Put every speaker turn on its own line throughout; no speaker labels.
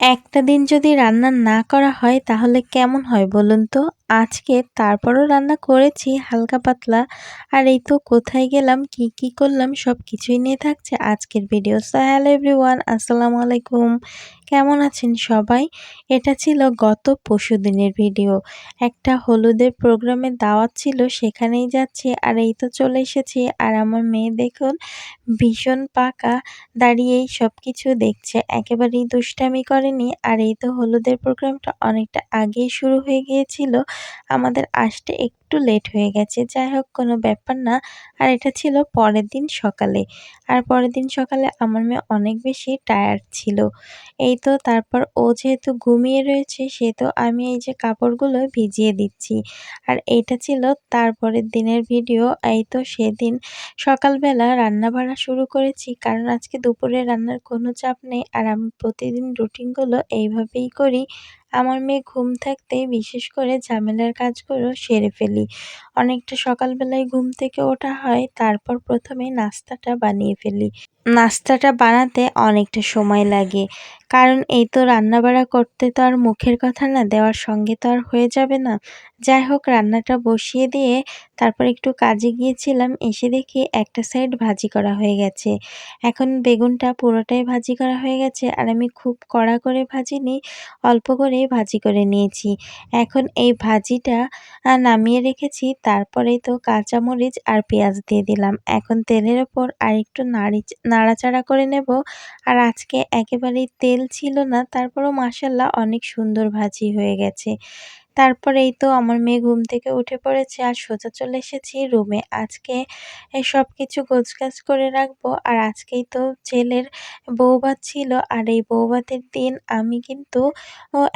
একটা দিন যদি রান্না না করা হয়, তাহলে কেমন হয় বলুন তো? আজকে তারপরও রান্না করেছি, হালকা পাতলা। আর এই তো কোথায় গেলাম, কি কি করলাম, সব কিছুই নিয়ে থাকছে আজকের ভিডিও সো হ্যালো এভরিওয়ান আসসালামু আলাইকুম। কেমন আছেন সবাই? এটা ছিল গত পরশু দিনের ভিডিও একটা হলুদের প্রোগ্রামে দাওয়াত ছিল, সেখানেই যাচ্ছি। আর এই তো চলে এসেছি। আর আমার মেয়ে দেখুন, ভীষণ পাকা, দাঁড়িয়েই সব কিছু দেখছে। একেবারেই দুষ্টামি করেনি। আর এই তো হলুদের প্রোগ্রামটা অনেকটা আগেই শুরু হয়ে গিয়েছিল। আমাদের আসতে একটু লেট হয়ে গেছে। যাই হোক কোনো ব্যাপার না। আর এটা ছিল পরের দিন সকালে। আর পরের দিন সকালে আমার মেয়ে অনেক বেশি টায়ার্ড ছিল। এই তো তারপর ও যেহেতু ঘুমিয়ে রয়েছে, সেহেতু আমি এই যে কাপড়গুলো ভিজিয়ে দিচ্ছি। আর এইটা ছিল তারপরের দিনের ভিডিও এই তো সেদিন সকালবেলা রান্না বাড়া শুরু করেছি। কারণ আজকে দুপুরে রান্নার কোনো চাপ নেই। আর আমি প্রতিদিন রুটিনগুলো এইভাবেই করি। আমার মেয়ে ঘুম থাকতেই বিশেষ করে ঝামেলার কাজগুলো সেরে ফেলি। অনেকটা সকালবেলায় ঘুম থেকে ওঠা হয়, তারপর প্রথমে নাস্তাটা বানিয়ে ফেলি। নাস্তাটা বানাতে অনেকটা সময় লাগে, কারণ এই তো রান্নাবাড়া করতে তো আর মুখের কথা না, দেওয়ার সঙ্গে তো আর হয়ে যাবে না। যাই হোক, রান্নাটা বসিয়ে দিয়ে তারপর একটু কাজে গিয়েছিলাম, এসে দেখি একটা সাইড ভাজি করা হয়ে গেছে। এখন বেগুনটা পুরোটাই ভাজি করা হয়ে গেছে, আর আমি খুব কড়া করে ভাজিনি, অল্প করে ভাজি করে নিয়েছি। এখন এই ভাজিটা নামিয়ে রেখেছি। তারপরেই তো কাঁচামরিচ আর পেঁয়াজ দিয়ে দিলাম। এখন তেলের ওপর আর একটু নাড়ি, নাড়াচাড়া করে নেব। আর আজকে একেবারেই তেল ছিল না, তারপরও মাসাল্লাহ অনেক সুন্দর ভাজি হয়ে গেছে। তারপর এই তো আমার মেয়ে ঘুম থেকে উঠে পড়েছে আর সোজা চলে এসেছি রুমে আজকে সব কিছু গোছগাছ করে রাখব। আর আজকেই তো ছেলের বৌভাত ছিল। আর এই বৌভাতের দিন আমি কিন্তু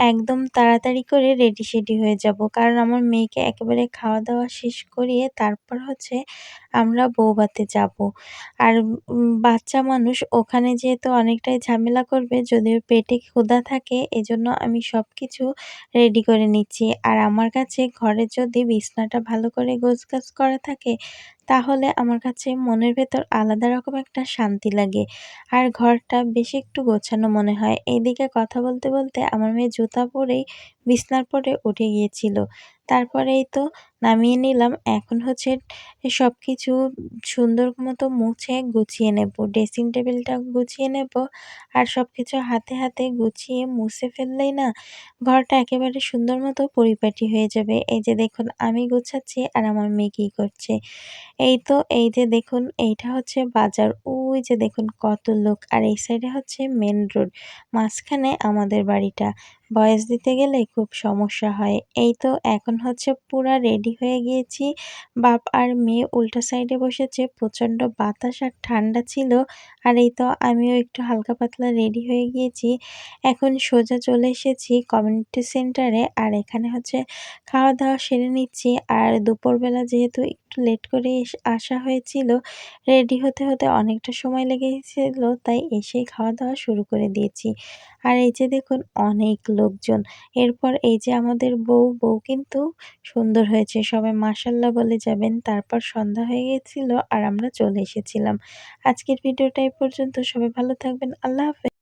একদম তাড়াতাড়ি করে রেডি সেডি হয়ে যাব। কারণ আমার মেয়েকে একেবারে খাওয়া দাওয়া শেষ করিয়ে তারপর হচ্ছে আমরা বৌভাতে যাব। আর বাচ্চা মানুষ ওখানে যেহেতু অনেকটাই ঝামেলা করবে, যদিও পেটে ক্ষুধা থাকে, এজন্য আমি সব কিছু রেডি করে নিচ্ছি। আর আমার কাছে ঘরে যদি বিছনাটা ভালো করে গোছগাছ করা থাকে তাহলে আমার কাছে মনের ভেতর আলাদা রকম একটা শান্তি লাগে। আর ঘরটা বেশি একটু গোছানো মনে হয়। এইদিকে কথা বলতে বলতে আমার মেয়ে জুতা পরেই বিছনার পরে উঠে গিয়েছিল। তারপরেই তো নামিয়ে নিলাম। এখন হচ্ছে সব কিছু সুন্দর মতো মুছে গুছিয়ে নেব। ড্রেসিং টেবিলটা গুছিয়ে নেব। আর সব কিছু হাতে হাতে গুছিয়ে মুছে ফেললেই না ঘরটা একেবারে সুন্দর মতো পরিপাটি হয়ে যাবে। এই যে দেখুন, আমি গুছাচ্ছি আর আমার মেয়ে কী করছে? এই তো, এই যে দেখুন, এইটা হচ্ছে বাজার। ওই যে দেখুন, কত লোক। আর এই সাইডে হচ্ছে মেন রোড মাঝখানে আমাদের বাড়িটা। ভয়েস দিতে গেলে খুব সমস্যা হয়। এই তো এখন হচ্ছে পুরা রেডি হয়ে গিয়েছি। বাপ আর মেয়ে উল্টা সাইডে বসেছে, প্রচণ্ড বাতাস আর ঠান্ডা ছিল। আর এই তো আমিও একটু হালকা পাতলা রেডি হয়ে গিয়েছি। এখন সোজা চলে এসেছি কমিউনিটি সেন্টারে আর এখানে হচ্ছে খাওয়া দাওয়া সেরে নিচ্ছি। আর দুপুরবেলা যেহেতু একটু লেট করে আসা হয়েছিল রেডি হতে হতে অনেকটা সময় লেগেছিল, তাই এসেই খাওয়া দাওয়া শুরু করে দিয়েছি। আর এই যে দেখুন, অনেক লোকজন। এরপর এই যে আমাদের বউ বউ কিন্তু সুন্দর হয়েছে। সবাই মাসাল্লাহ বলে যাবেন। তারপর সন্ধ্যা হয়ে গেছিল আর আমরা চলে এসেছিলাম। আজকের ভিডিওটা এই পর্যন্ত। সবাই ভালো থাকবেন। আল্লাহ হাফেজ।